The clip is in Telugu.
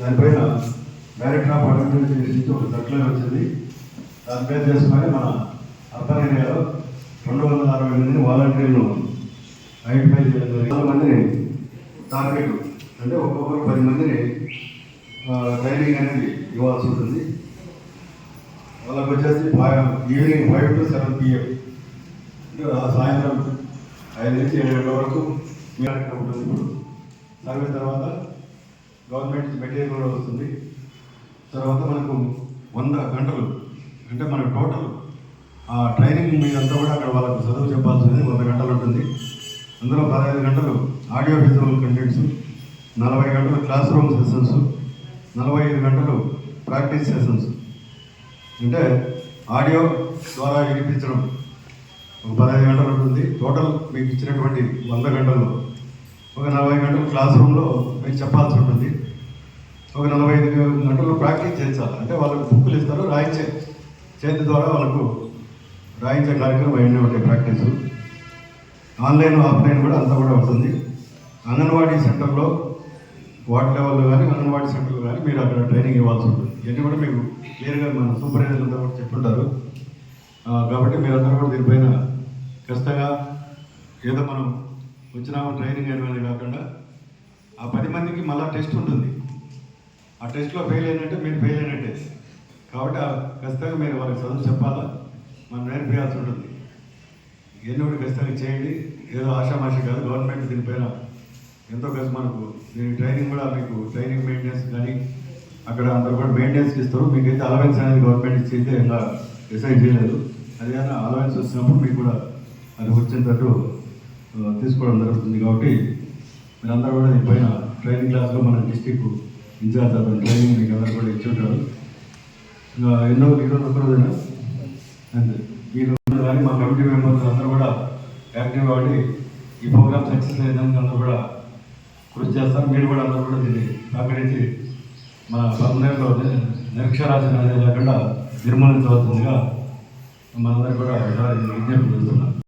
దానిపైన డైరెక్టర్ ఆఫ్ అడ్మినిస్ట్రేషన్ నుంచి ఒక సర్క్యులర్ వచ్చింది. దాని పేరు చేసుకొని మన అర్బన్ ఏరియాలో రెండు వందల అరవై మందిని వాలంటీర్లు ఐడెంటిఫై చేయడం జరిగింది. మందిని టార్గెట్ అంటే ఒక్కొక్కరు పది మందిని ట్రైనింగ్ అనేది ఇవ్వాల్సి ఉంటుంది. వాళ్ళకి వచ్చేసి evening five to seven PM అంటే ఆ సాయంత్రం ఐదు నుంచి ఏడు గంటల వరకు ఉంటుంది ఇప్పుడు సర్వే తర్వాత గవర్నమెంట్ మెటీరియల్ కూడా వస్తుంది. తర్వాత మనకు వంద గంటలు అంటే మనకు టోటల్ ఆ ట్రైనింగ్ మీదంతా కూడా అక్కడ వాళ్ళకు చదువు చెప్పాల్సింది వంద గంటలు ఉంటుంది. అందులో పదహైదు గంటలు ఆడియో విజువల్ కంటెంట్స్ నలభై గంటలు క్లాస్ రూమ్ సెషన్స్ నలభై ఐదు గంటలు ప్రాక్టీస్ సెషన్స్. అంటే ఆడియో ద్వారా వినిపించడం ఒక పదహైదు గంటలు ఉంటుంది. టోటల్ మీకు ఇచ్చినటువంటి వంద గంటల్లో ఒక నలభై గంటలు క్లాస్ రూమ్లో మీకు చెప్పాల్సి ఉంటుంది. ఒక నలభై ఐదు గంటలు ప్రాక్టీస్ చేయించాలి. అంటే వాళ్ళకు బుక్కులు ఇస్తారు రాయించే చేతి ద్వారా వాళ్ళకు రాయించే కార్యక్రమం అవన్నీ ఉంటాయి ప్రాక్టీసు. ఆన్లైన్ ఆఫ్లైన్ కూడా అంతా కూడా ఉంటుంది అంగన్వాడీ సెంటర్లో వార్డ్ లెవెల్లో కానీ అంగన్వాడీ సెంటర్లో కానీ మీరు అక్కడ ట్రైనింగ్ ఇవ్వాల్సి ఉంటుంది. ఇవన్నీ కూడా మీకు క్లియర్గా మన సూపర్వైజర్ అంతా కూడా చెప్తుంటారు. కాబట్టి మీరందరూ కూడా దీనిపైన ఖచ్చితంగా ఏదో మనం వచ్చినాము ట్రైనింగ్ అనేది కాకుండా ఆ పది మందికి మళ్ళీ టెస్ట్ ఉంటుంది. ఆ టెస్ట్లో ఫెయిల్ అయినట్టే మీరు ఫెయిల్ అయినట్టే. కాబట్టి ఖచ్చితంగా మీరు వాళ్ళకి చదువు చెప్పాలా? మనం నేర్పించాల్సి ఉంటుంది. ఎన్ని కూడా ఖచ్చితంగా చేయండి. ఏదో ఆశామాష కాదు గవర్నమెంట్ దీనిపైన ఎంతో కష్టం మనకు. దీని ట్రైనింగ్ కూడా మీకు ట్రైనింగ్ మెయింటెనెన్స్ కానీ అక్కడ అందరూ కూడా మెయింటెనెన్స్ ఇస్తారు. మీకైతే అలవెన్స్ అనేది గవర్నమెంట్ ఇచ్చి అయితే ఇలా డిసైడ్ చేయలేదు. అది కానీ అలవెన్స్ వచ్చినప్పుడు మీకు కూడా అది వచ్చేటట్టు తీసుకోవడం జరుగుతుంది. కాబట్టి మీరందరూ కూడా దీనిపైన ట్రైనింగ్ క్లాస్లో మన డిస్టిక్ ఇన్ఛార్జ్ అతను ట్రైనింగ్ మీకు అందరు కూడా ఇచ్చి ఉంటారు. ఇంకా ఎన్నో ఈరోజు ఒక అండ్ అంతే. ఈ రోజు కానీ మా కమిటీ మెంబర్స్ అందరూ కూడా యాక్టివ్ కాబట్టి ఈ ప్రోగ్రామ్ సక్సెస్ అయ్యేదానికి అందరూ కూడా కృషి చేస్తారు మీరు కూడా అందరూ కూడా దీన్ని సహకరించి మన పర్మనెంట్లో నిరక్షరాస్యత అనేది లేకుండా నిర్మూలించవలసిందిగా మనందరూ కూడా విజ్ఞప్తి చేస్తున్నాం.